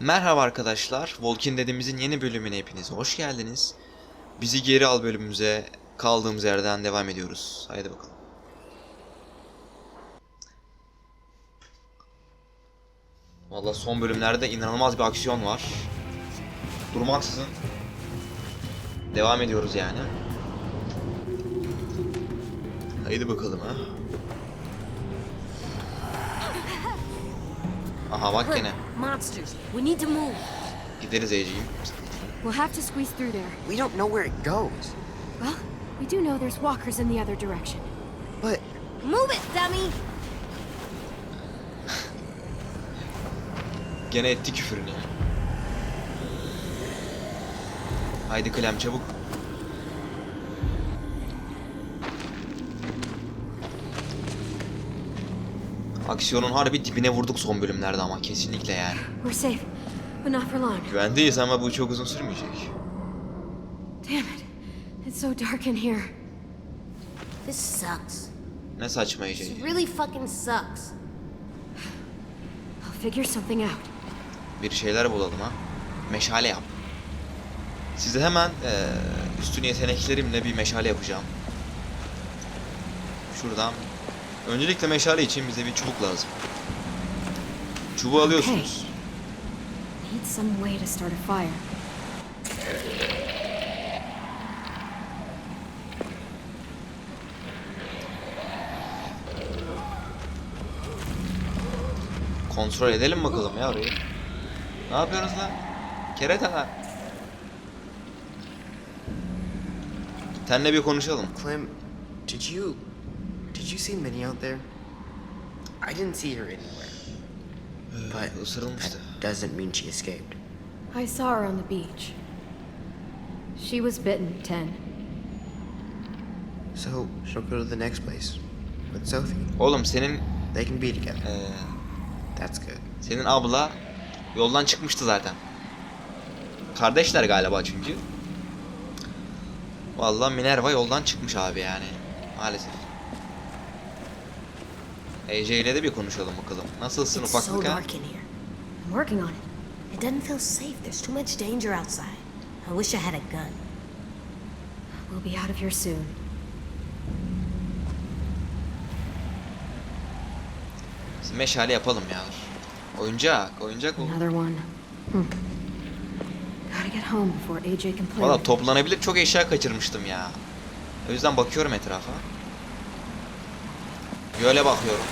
Merhaba arkadaşlar, Walking Dead'imizin yeni bölümüne hepiniz hoş geldiniz. Bizi geri al bölümümüze kaldığımız yerden devam ediyoruz. Haydi bakalım. Valla son bölümlerde inanılmaz bir aksiyon var. Durmaksızın devam ediyoruz yani. Haydi bakalım ha. Aha bak gene. Monsters. We need to move. Gideriz Ece'yim. We'll have to squeeze through there. We don't know where it goes. Well, we do know there's walkers in the other direction. But Move it, dummy. Gene etti küfürünü. Haydi Clem çabuk. Aksiyonun harbi dibine vurduk son bölümlerde ama kesinlikle yani. We're safe, but not for long. Güvendeyiz ama bu çok uzun sürmeyecek. Damn it. It's so dark in here. This sucks. Ne saçma Ece. This really fucking sucks. I'll figure something out. Bir şeyler bulalım ha. Meşale yap. Size hemen eee üstün yeteneklerimle bir meşale yapacağım. Şuradan. Öncelikle meşale için bize bir çubuk lazım. Çubuğu alıyorsunuz. Kontrol edelim bakalım ya orayı. Ne yapıyorsunuz lan? Kereta. Seninle bir konuşalım. Clem, did you you see Minnie out there? I didn't see her anywhere. But ısırılmıştı. that doesn't mean she escaped. I saw her on the beach. She was bitten, Ten. So she'll go to the next place with Sophie. Oğlum senin They can be together. eee, That's good. senin abla yoldan çıkmıştı zaten. Kardeşler galiba çünkü. Vallahi Minerva yoldan çıkmış abi yani. Maalesef. AJ ile de bir konuşalım bakalım. Nasılsın It's so ufaklık ha? dark in here. I'm working on it. It doesn't feel safe. There's too much danger outside. I wish I had a gun. We'll be out of here soon. Biz meşale yapalım ya. Oyuncak, oyuncak bu. Another one. Hmm. Gotta get home before AJ can play. Valla toplanabilir çok eşya kaçırmıştım ya. O yüzden bakıyorum etrafa. Göle bakıyorum.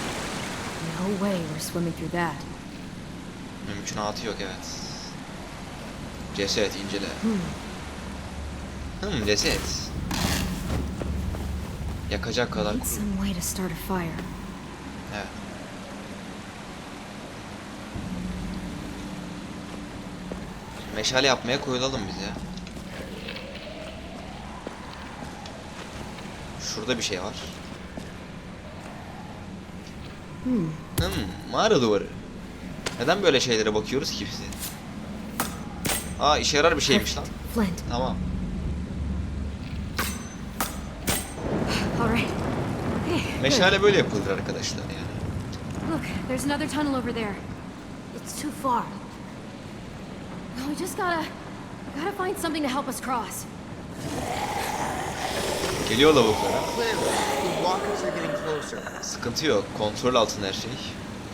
No way we're swimming through that. Mümkünatı yok evet. Ceset incele. Hmm ceset. Yakacak kadar kuru. Evet. Meşale yapmaya koyulalım biz ya. Şurada bir şey var. Hmm. Hmm, mağara duvarı. Neden böyle şeylere bakıyoruz ki biz? Aa işe yarar bir şeymiş lan. Flint. Tamam. Meşale böyle yapılır arkadaşlar yani. Look, there's another tunnel over there. It's too far. We just gotta gotta find something to help us cross. Geliyor lavuklara. Sıkıntı yok. Kontrol altında her şey.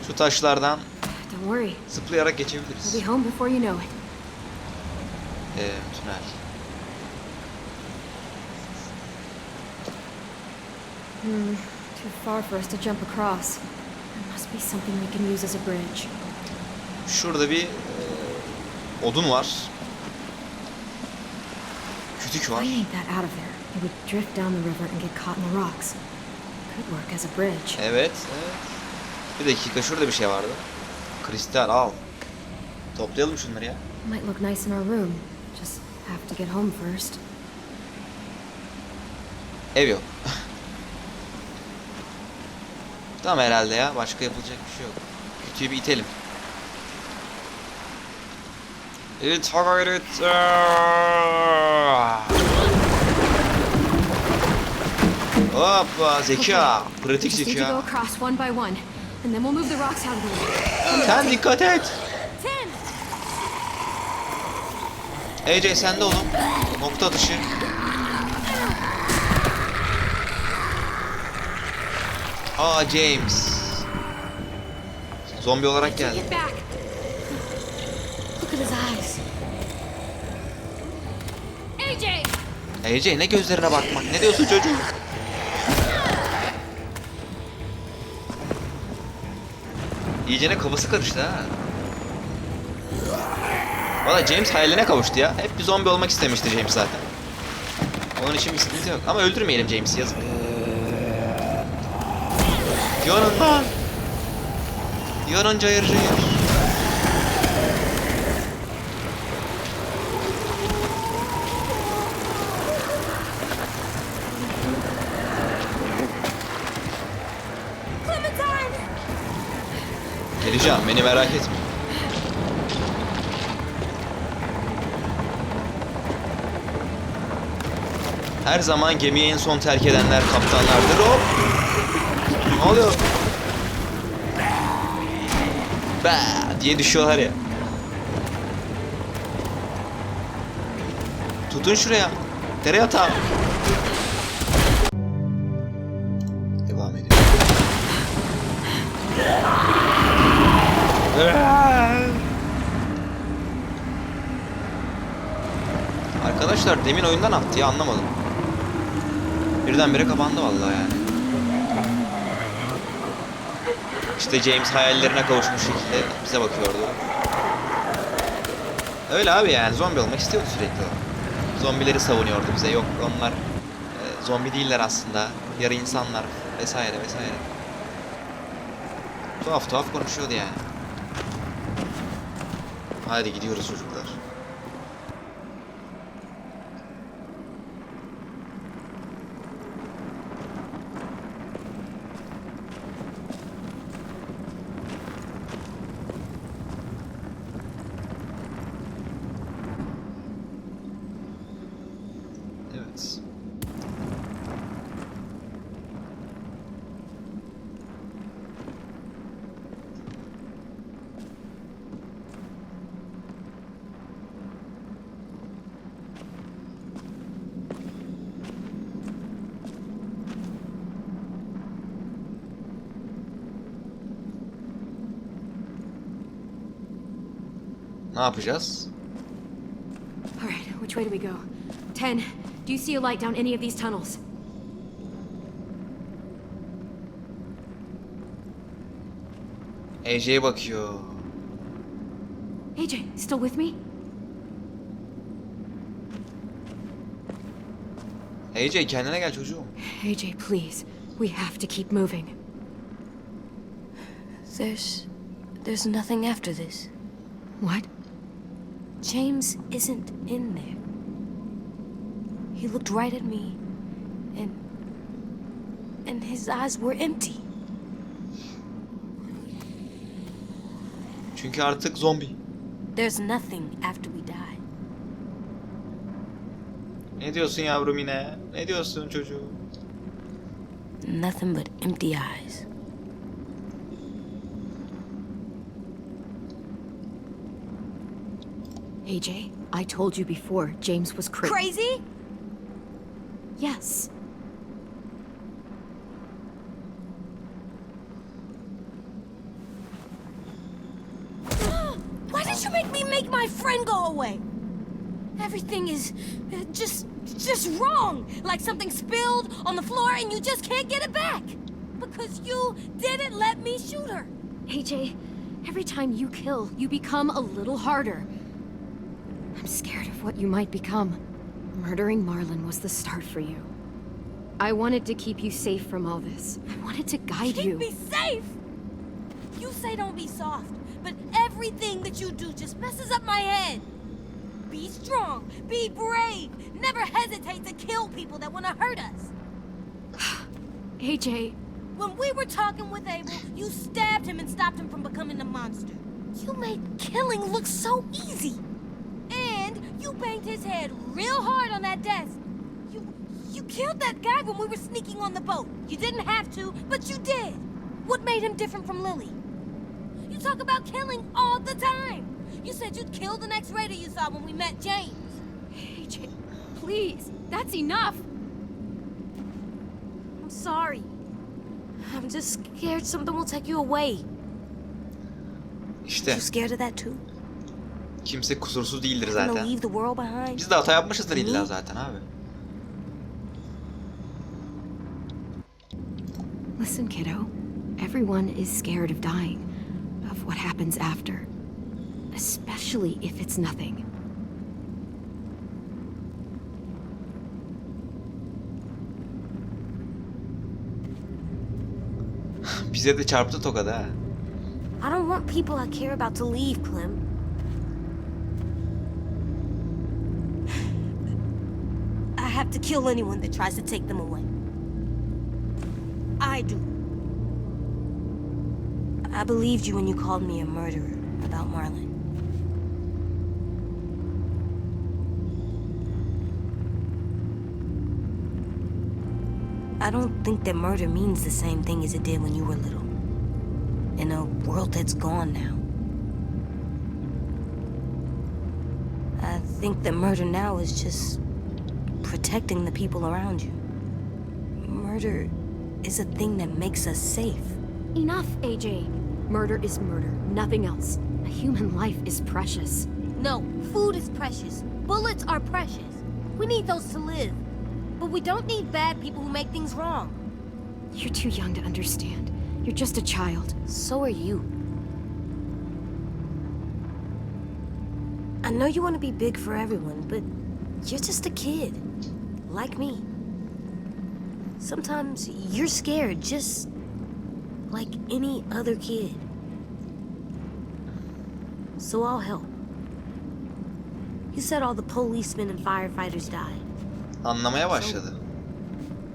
Şu taşlardan Don't worry, zıplayarak we'll geçebiliriz. be home before you know it. Ee, tünel. Hmm, too far for us to jump across. There must be something we can use as a bridge. Şurada bir e, odun var. Kütük If var. we yanked that out of there, it would drift down the river and get caught in the rocks. Evet, evet. Bir dakika şurada bir şey vardı. Kristal al. Toplayalım şunları ya. Might look nice in our room. Just have to get home first. Ev yok. tamam herhalde ya. Başka yapılacak bir şey yok. Kütüğü bir itelim. İt ha gayret. Hoppa zeka. Pratik Just need to go zeka. across one by one, and then we'll move the rocks out of the way. Sen dikkat et. AJ sen de oğlum. Nokta atışı. Aa James. Zombi olarak geldi. Get back! Look at his eyes. AJ! AJ ne gözlerine bakmak. Ne diyorsun çocuğum? İyicene kafası karıştı ha. Valla James hayaline kavuştu ya. Hep bir zombi olmak istemişti James zaten. Onun için bir sıkıntı yok. Ama öldürmeyelim James'i yazık. Yanından. Yanın cayır cayır. Her zaman gemiyi en son terk edenler kaptanlardır. Hop! Ne oluyor? Ba diye düşüyorlar ya. Tutun şuraya. Dere yatağı. Devam ediyor. Arkadaşlar demin oyundan attı ya anlamadım. Birdenbire kapandı vallahi yani. İşte James hayallerine kavuşmuş şekilde bize bakıyordu. Öyle abi yani zombi olmak istiyordu sürekli. Zombileri savunuyordu bize. Yok onlar e, zombi değiller aslında. Yarı insanlar vesaire vesaire. Tuhaf tuhaf konuşuyordu yani. Hadi gidiyoruz çocuklar. Ne yapacağız? Alright, which way do we go? Ten, do you see a light down any of these tunnels? AJ'ye bakıyor. AJ, still with me? AJ kendine gel çocuğum. AJ, please. We have to keep moving. There's. There's nothing after this. What? James isn't in there. He looked right at me, and. and his eyes were empty. Çünkü artık zombi. There's nothing after we die. Ne diyorsun yavrum yine? Ne diyorsun çocuğum? Nothing but empty eyes. AJ, I told you before, James was cra- Crazy? Yes. Why did you make me make my friend go away? Everything is uh, just just wrong. Like something spilled on the floor and you just can't get it back. Because you didn't let me shoot her. AJ, every time you kill, you become a little harder. Scared of what you might become. Murdering Marlin was the start for you. I wanted to keep you safe from all this. I wanted to guide Keep you. me safe. You say don't be soft, but everything that you do just messes up my head. Be strong, be brave, never hesitate to kill people that want to hurt us. AJ, When we were talking with Abel, you stabbed him and stopped him from becoming a monster. You made killing look so easy. And you banged his head real hard on that desk. You you killed that guy when we were sneaking on the boat. You didn't have to, but you did. What made him different from Lily? You talk about killing all the time. You said you'd kill the next raider you saw when we met James. Hey, please. That's enough. I'm sorry. I'm just scared something will take you away. İşte You scared of that too? Kimse kusursuz değildir Gonna zaten. leave the world behind? Biz de hata yapmışızdır illa zaten abi. Listen, kiddo. Everyone is scared of dying, of what happens after. Especially if it's nothing. Bize de çarptı tokada ha. I don't want people I care about to leave, Clem. To kill anyone that tries to take them away. I do. I believed you when you called me a murderer about Marlin. I don't think that murder means the same thing as it did when you were little in a world that's gone now. I think that murder now is just protecting the people around you. Murder is a thing that makes us safe. Enough, AJ. Murder is murder, nothing else. A human life is precious. No, food is precious. Bullets are precious. We need those to live. But we don't need bad people who make things wrong. You're too young to understand. You're just a child. So are you. I know you want to be big for everyone, but you're just a kid. Like me. Sometimes you're scared just like any other kid. So I'll help. You said all the policemen and firefighters died. Anlamaya başladı.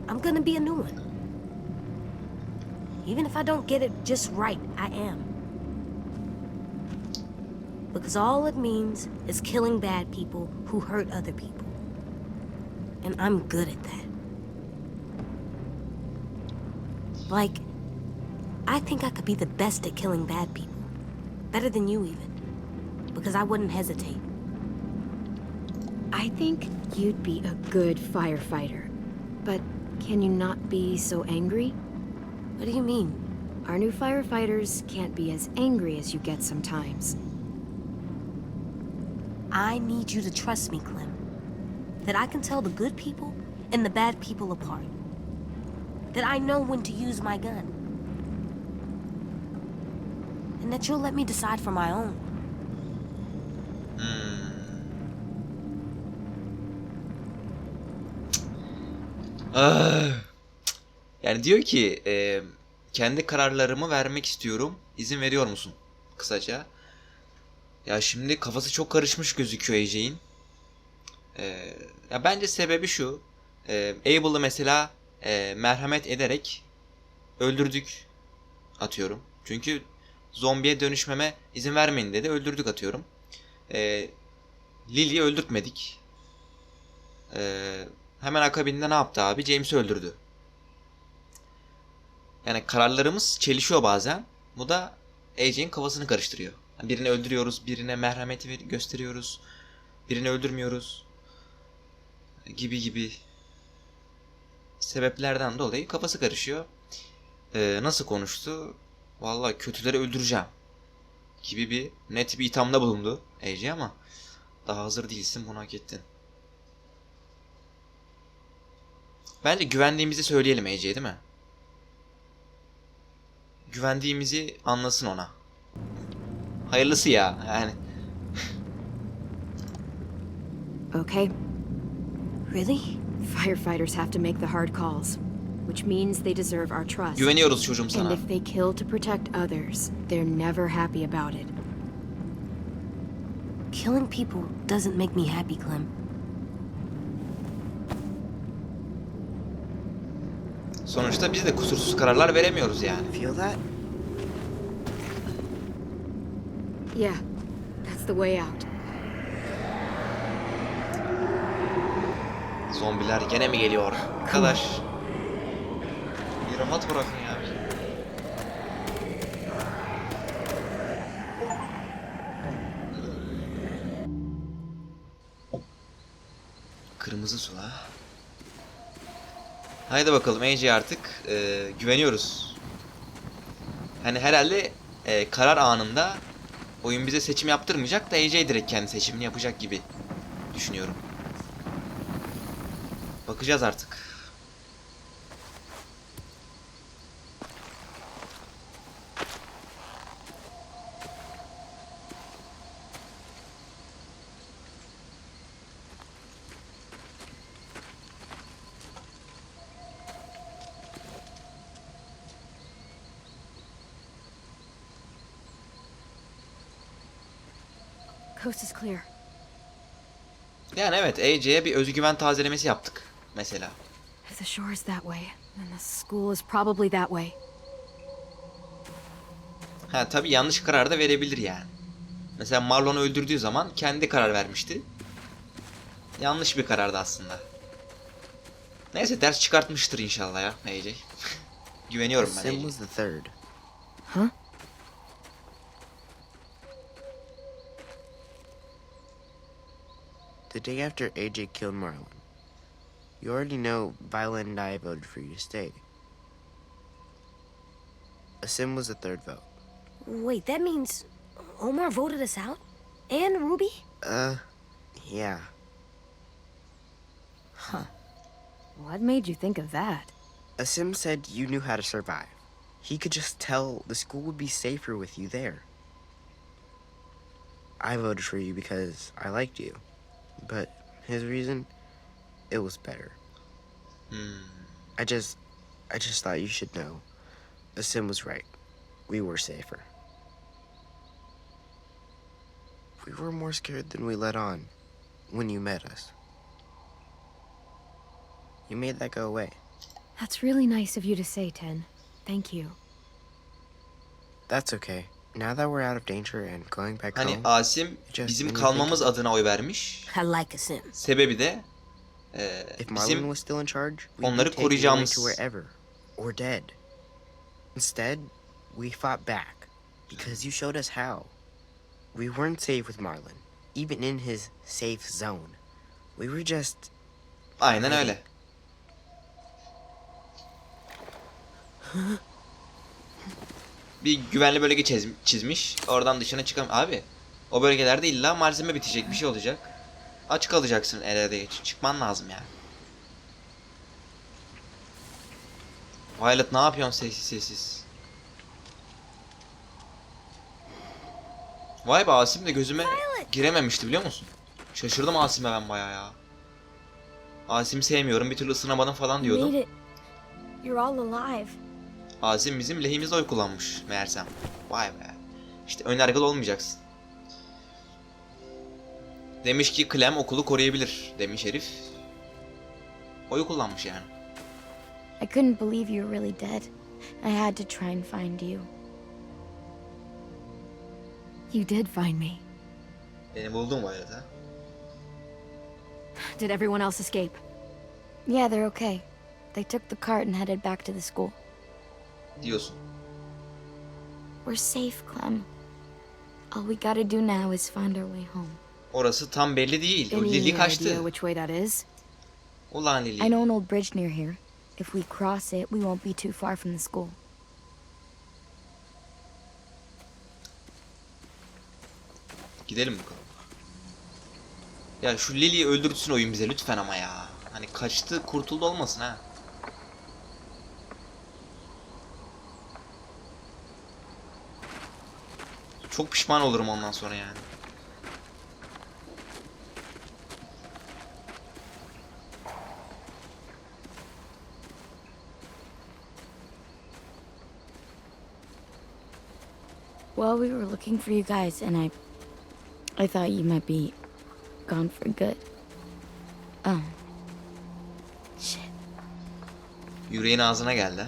I'm gonna be a new one. Even if I don't get it just right, I am. Because all it means is killing bad people who hurt other people. And I'm good at that. Like, I think I could be the best at killing bad people. Better than you, even. Because I wouldn't hesitate. I think you'd be a good firefighter. But can you not be so angry? What do you mean? Our new firefighters can't be as angry as you get sometimes. I need you to trust me, Clem. That I can tell the good people and the bad people apart. That I know when to use my gun. And that you'll let me decide for my own. Ah. Yani diyor ki e, kendi kararlarımı vermek istiyorum. İzin veriyor musun? Kısaca. Ya şimdi kafası çok karışmış gözüküyor AJ'in. E, ya bence sebebi şu. E, Abel'ı mesela e, merhamet ederek öldürdük atıyorum. Çünkü zombiye dönüşmeme izin vermeyin dedi. Öldürdük atıyorum. E, Lily'yi öldürtmedik. Eee Hemen akabinde ne yaptı abi? James'i öldürdü. Yani kararlarımız çelişiyor bazen. Bu da AJ'in kafasını karıştırıyor. Birini öldürüyoruz, birine merhameti ver- gösteriyoruz. Birini öldürmüyoruz. Gibi gibi sebeplerden dolayı kafası karışıyor. Ee, nasıl konuştu? Vallahi kötüleri öldüreceğim. Gibi bir net bir ithamda bulundu AJ ama daha hazır değilsin bunu hak ettin. Bence güvendiğimizi söyleyelim AJ değil mi? Güvendiğimizi anlasın ona. Hayırlısı ya yani. Okay? Really? Firefighters have to make the hard calls, which means they deserve our trust. Güveniyoruz çocuğum And sana. if they kill to protect others, they're never happy about it. Killing people doesn't make me happy, Clem. Sonuçta biz de kusursuz kararlar veremiyoruz yani. Feel that? Yeah, that's the way out. Zombiler gene mi geliyor? Arkadaş. Bir rahat bırakın ya. Kırmızı su ha. Haydi bakalım AJ artık e, güveniyoruz. Hani herhalde e, karar anında oyun bize seçim yaptırmayacak da AJ direkt kendi seçimini yapacak gibi düşünüyorum. Bakacağız artık. Coast is clear. Yani evet AJ'ye bir özgüven tazelemesi yaptık mesela. If the shore is that way, then the school is probably that way. Ha tabii yanlış karar da verebilir yani. Mesela Marlon'u öldürdüğü zaman kendi karar vermişti. Yanlış bir karardı aslında. Neyse ders çıkartmıştır inşallah ya AJ. Güveniyorum ben Sim was the third. Huh? The day after AJ killed Marlon. You already know Violet and I voted for you to stay. Sim was the third vote. Wait, that means Omar voted us out? And Ruby? Uh, yeah. Huh. What made you think of that? Asim said you knew how to survive. He could just tell the school would be safer with you there. I voted for you because I liked you. But his reason, it was better. Hmm. I just I just thought you should know. Asim was right. We were safer. We were more scared than we let on when you met us. You made that go away. That's really nice of you to say, Ten. Thank you. That's okay. Now that we're out of danger and going back Hani home, Asim bizim kalmamız think- adına oy vermiş. I like a sim. Sebebi de e, bizim was still in charge, we'd onları koruyacağımız- or dead. Instead, we fought back because you showed us how. We weren't safe with Marlon, even in his safe zone. We were just aynen öyle. Bir güvenli bölge çiz- çizmiş. Oradan dışına çıkam. Abi o bölgelerde illa malzeme bitecek bir şey olacak. Aç kalacaksın el ele geç. Çıkman lazım yani. Violet ne yapıyorsun sessiz sessiz? Vay be Asim de gözüme girememişti biliyor musun? Şaşırdım Asim'e ben baya ya. Asim'i sevmiyorum bir türlü ısınamadım falan diyordum. Asim bizim lehimize oy kullanmış meğersem. Vay be. İşte önyargılı olmayacaksın. Demiş ki Clem okulu koruyabilir demiş herif. Oyu kullanmış yani. I couldn't believe you were really dead. I had to try and find you. You did find me. Beni buldun bu arada. Did everyone else escape? Yeah, they're okay. They took the cart and headed back to the school. Diyorsun. We're safe, Clem. All we gotta do now is find our way home. Orası tam belli değil. Any Lily idea kaçtı. which way that is? Ulan I Lily. know an old bridge near here. If we cross it, we won't be too far from the school. Gidelim bakalım. Ya şu Lily'yi öldürtsün oyun bize lütfen ama ya. Hani kaçtı kurtuldu olmasın ha. Çok pişman olurum ondan sonra yani. Well, we were looking for you guys, and I. I thought you might be gone for good. Oh. Shit. Yüreğin ağzına geldi.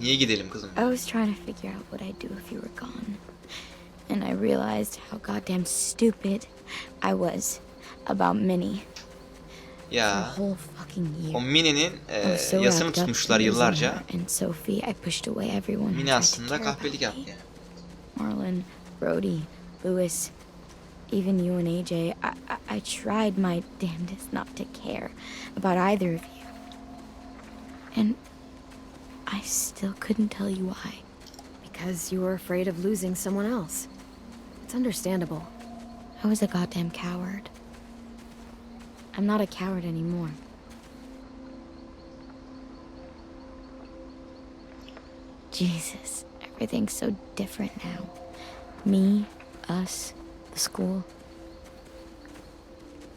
Niye gidelim kızım? I was trying to figure out what I'd do if you were gone. And I realized how goddamn stupid I was about Minnie Ya whole fucking year. o Minnie'nin I e, so yasını tutmuşlar yıllarca. and Sophie, I pushed away everyone Minnie aslında kahpelik yaptı yani. Marlon, Brody, Lewis, even you and AJ, I, I, I tried my damnedest not to care about either of you. And I still couldn't tell you why. Because you were afraid of losing someone else. It's understandable. I was a goddamn coward. I'm not a coward anymore. Jesus, everything's so different now. Me, us, the school.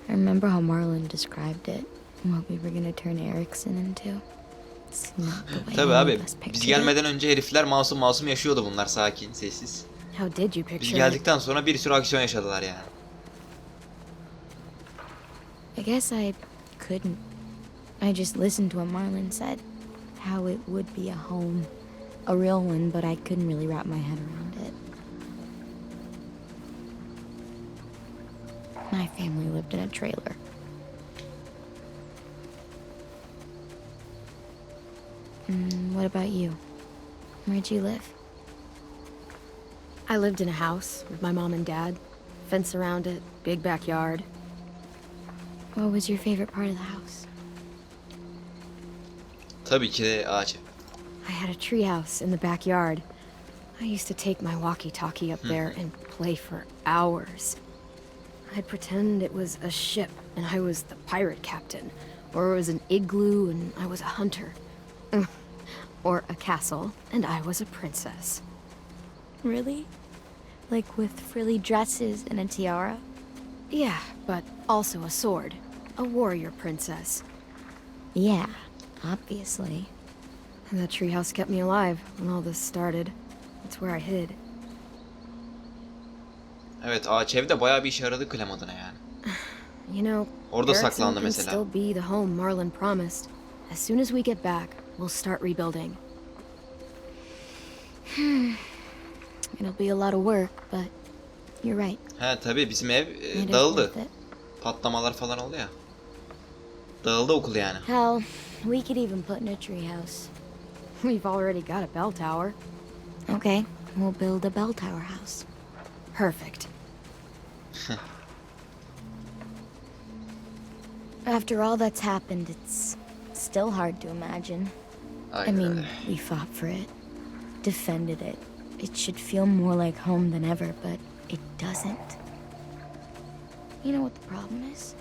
I remember how Marlon described it, and what we were gonna turn Erickson into. It's not the way Tabii abi biz gelmeden önce herifler masum masum yaşıyordu bunlar sakin sessiz. How did you Biz picture it? geldikten sonra bir sürü aksiyon yaşadılar yani. I guess I couldn't. I just listened to what Marlin said. How it would be a home. A real one, but I couldn't really wrap my head around it. My family lived in a trailer. Mm, what about you? Where'd you live? I lived in a house with my mom and dad. Fence around it, big backyard. What was your favorite part of the house? Tabii ki de ağaç. I had a treehouse in the backyard. I used to take my walkie-talkie up hmm. there and play for hours. I'd pretend it was a ship and I was the pirate captain, or it was an igloo and I was a hunter, or a castle and I was a princess. Really? Like with frilly dresses and a tiara? Yeah, but also a sword, a warrior princess. Yeah, obviously. And the treehouse kept me alive when all this started. It's where I hid. Evet ağaç evde bayağı bir işe yaradı Clem adına yani. You know, Orada saklandı can mesela. still be the home Marlon promised. As soon as we get back, we'll start rebuilding. It'll be a lot of work, but you're right. He tabii bizim ev e, It is dağıldı. worth it. Patlamalar falan oldu ya. Dağıldı okul yani. Hell, we could even put in a treehouse. We've already got a bell tower. Okay, we'll build a bell tower house. Perfect. After all that's happened, it's still hard to imagine. I Aynen mean, öyle. we fought for it, defended it. It should feel more like home than ever, but it doesn't. You know what the problem is?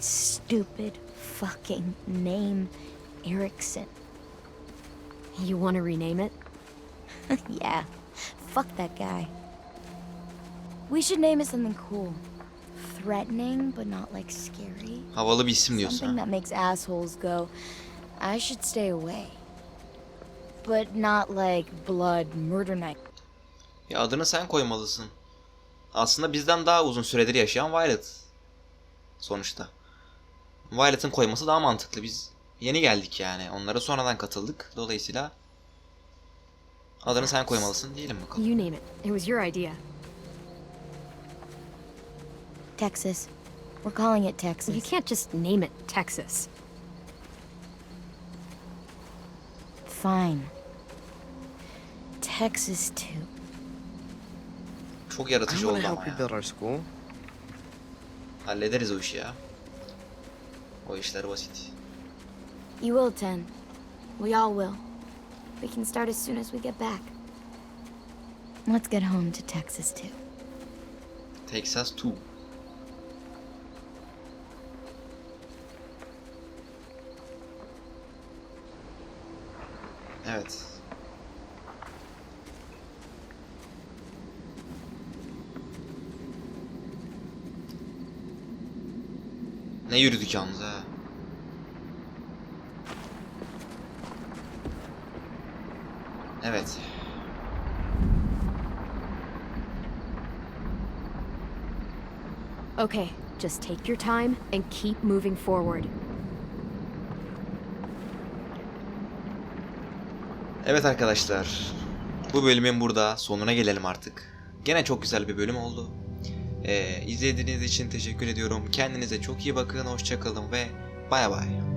Stupid fucking name, Erickson. You want to rename it? yeah, fuck that guy. We should name it something cool. Threatening, but not like scary. Havalı bir isim diyorsun Something ha. that makes assholes go, I should stay away. But not like blood, murder night. Ya adını sen koymalısın. Aslında bizden daha uzun süredir yaşayan Violet. Sonuçta. Violet'ın koyması daha mantıklı. Biz yeni geldik yani. Onlara sonradan katıldık. Dolayısıyla adını sen koymalısın diyelim bakalım. You name it. It was your idea. Texas. We're calling it Texas. You can't just name it Texas. Fine. Texas too. Çok yaratıcı oldu ama help ya. rebuild our school. Hallederiz o işi ya. O işler basit. You will, Ten. We all will. We can start as soon as we get back. Let's get home to Texas too. Texas 2. Evet. Ne yürüdük yalnız ha. Evet. Okay, just take your time and keep moving forward. Evet arkadaşlar. Bu bölümün burada sonuna gelelim artık. Gene çok güzel bir bölüm oldu. Ee, izlediğiniz için teşekkür ediyorum. Kendinize çok iyi bakın. Hoşçakalın ve bay bay.